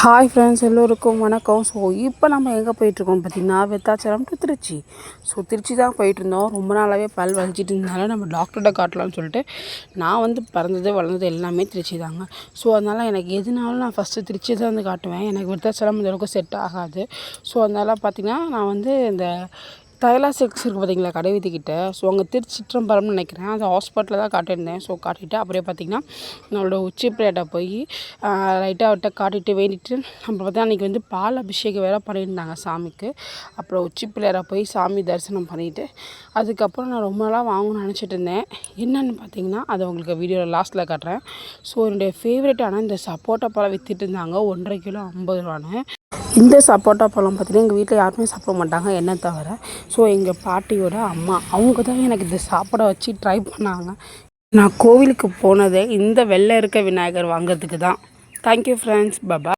Hi friends எல்லோருக்கும் வணக்கம். So இப்போ நம்ம எங்கே போயிட்டுருக்கோம் பார்த்தீங்கன்னா வெத்தாச்சலம் டு திருச்சி. ஸோ திருச்சி தான் போயிட்டுருந்தோம். ரொம்ப நாளாகவே பல் வலிச்சிட்டு இருந்தனால நம்ம டாக்டர்கிட்ட காட்டலாம்னு சொல்லிட்டு நான் வந்து பிறந்தது வளர்ந்தது எல்லாமே திருச்சி தாங்க. ஸோ அதனால் எனக்கு எதுனாலும் நான் ஃபஸ்ட்டு திருச்சி தான் வந்து காட்டுவேன். எனக்கு விருத்தாச்சலம் இந்த அளவுக்கு செட் ஆகாது. ஸோ அதனால் பார்த்திங்கன்னா நான் வந்து இந்த தைலா சில்க்ஸ் இருக்குது பார்த்தீங்களா கடை வீதிக்கிட்ட. ஸோ அங்கே திருச்சிற்றம்பலம்னு நினைக்கிறேன். அந்த ஹாஸ்பிட்டலில் தான் காட்டியிருந்தேன். ஸோ காட்டிட்டு அப்படியே பார்த்தீங்கன்னா நம்மளோட உச்சி பிள்ளையாட்ட போய் லைட்டாக அவர்கிட்ட காட்டிட்டு வேண்டிட்டு அப்புறம் பார்த்தா அன்றைக்கி வந்து பால் அபிஷேகம் வேறு பண்ணியிருந்தாங்க சாமிக்கு. அப்புறம் உச்சி பிள்ளையாரை போய் சாமி தரிசனம் பண்ணிவிட்டு அதுக்கப்புறம் நான் ரொம்ப நாளாக வாங்கணும்னு நினச்சிட்டு இருந்தேன். என்னென்னு பார்த்தீங்கன்னா அதை உங்களுக்கு வீடியோவில் லாஸ்ட்டில் காட்டுறேன். ஸோ என்னுடைய ஃபேவரட்டான இந்த சப்போட்டா பழம் விற்றுட்டு இருந்தாங்க. ஒன்றரை கிலோ ஐம்பது ரூபான்னு. இந்த சப்போட்டா பழம் பார்த்தீங்கன்னா எங்கள் வீட்டில் யாருமே சாப்பிட மாட்டாங்க என்ன தவிர. ஸோ எங்கள் பாட்டியோட அம்மா அவங்க தான் எனக்கு இதை சாப்பாடை வச்சு ட்ரை பண்ணாங்க. நான் கோவிலுக்கு போனதே இந்த வெள்ளை இருக்க விநாயகர் வாங்கிறதுக்கு தான். Thank you friends Baba